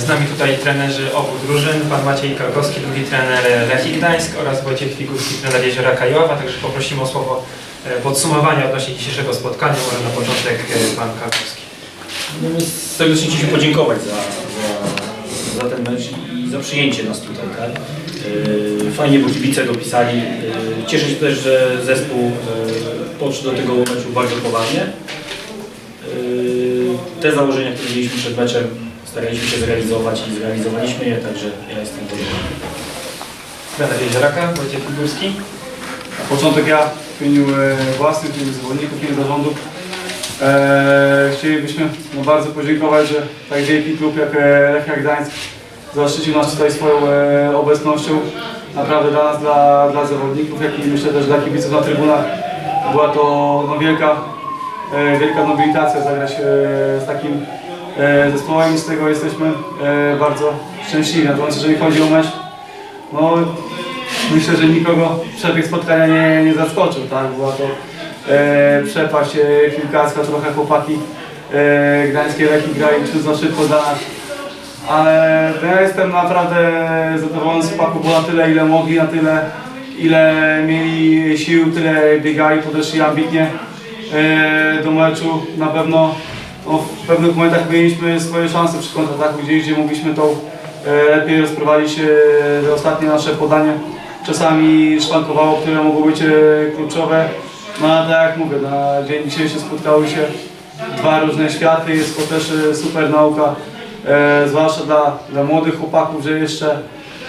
Z nami tutaj trenerzy obu drużyn, pan Maciej Kalkowski, drugi trener Lechii Gdańsk oraz Wojciech Figurski, trener Jeziora Kajowa. Także poprosimy o słowo e, podsumowania odnośnie dzisiejszego spotkania. Może na początek e, pan Kalkowski. No serdecznie chcieliśmy podziękować za, za, za ten mecz i za przyjęcie nas tutaj. Tak? Yy, Fajnie, bo kibice dopisali. Cieszę się też, że zespół podszedł do tego meczu bardzo poważnie. Te założenia, które mieliśmy przed meczem, staraliśmy się zrealizować i zrealizowaliśmy je, także ja jestem zadowolony. Trener Jezioraka, Wojciech Figurski. Na początek ja w imieniu e, własnym, w imieniu zawodników, w imieniu zarządu e, chcielibyśmy no, bardzo podziękować, że tak wielki klub jak e, Lechia Gdańsk zaszczycił nas tutaj swoją e, obecnością. Naprawdę dla nas, dla, dla zawodników, jak i myślę też dla kibiców na trybunach była to no, wielka, e, wielka nobilitacja zagrać e, z takim zespołem i z tego jesteśmy e, bardzo szczęśliwi. Natomiast jeżeli chodzi o mecz, no myślę, że nikogo przebieg spotkania nie, nie zaskoczył, tak? Była to e, przepaść e, trochę chłopaki e, gdańskie leki grali ciut za szybko dla nas. Ale no, ja jestem naprawdę zadowolony z chłopaków, bo na tyle ile mogli, na tyle ile mieli sił, tyle biegali, podeszli ambitnie e, do meczu. Na pewno no, w pewnych momentach mieliśmy swoje szanse przy kontrataku, gdzieś gdzie mogliśmy tą e, lepiej rozprowadzić e, ostatnie nasze podanie. Czasami szwankowało, które mogły być e, kluczowe. No ale tak jak mówię, na dzień dzisiejszy spotkały się dwa różne światy, jest to też e, super nauka, e, zwłaszcza dla, dla młodych chłopaków, że jeszcze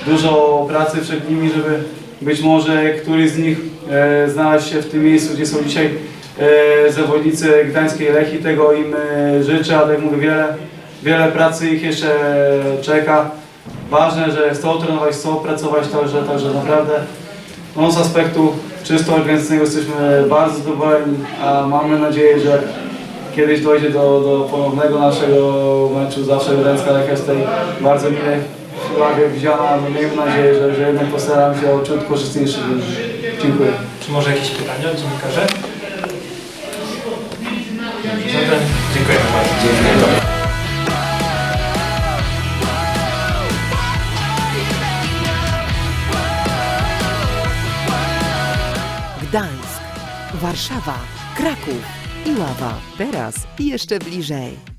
dużo pracy przed nimi, żeby być może któryś z nich e, znaleźć się w tym miejscu, gdzie są dzisiaj zawodnicy gdańskiej Lechii. Tego im e, życzę, ale jak mówię, wiele, wiele pracy ich jeszcze czeka. Ważne, że chcą trenować, chcą pracować, także, także naprawdę no, z aspektu czysto organizacyjnego jesteśmy bardzo zadowoleni, a mamy nadzieję, że kiedyś dojdzie do, do ponownego naszego meczu. Zawsze Gdańska Lechia jest tutaj bardzo mile ławie widziana. No, miejmy nadzieję, że, że jednak postaram się o ciut korzystniejszy. Dziękuję. Czy może jakieś pytania od dziennikarzy? Gdańsk, Warszawa, Kraków i Ława. Teraz jeszcze bliżej.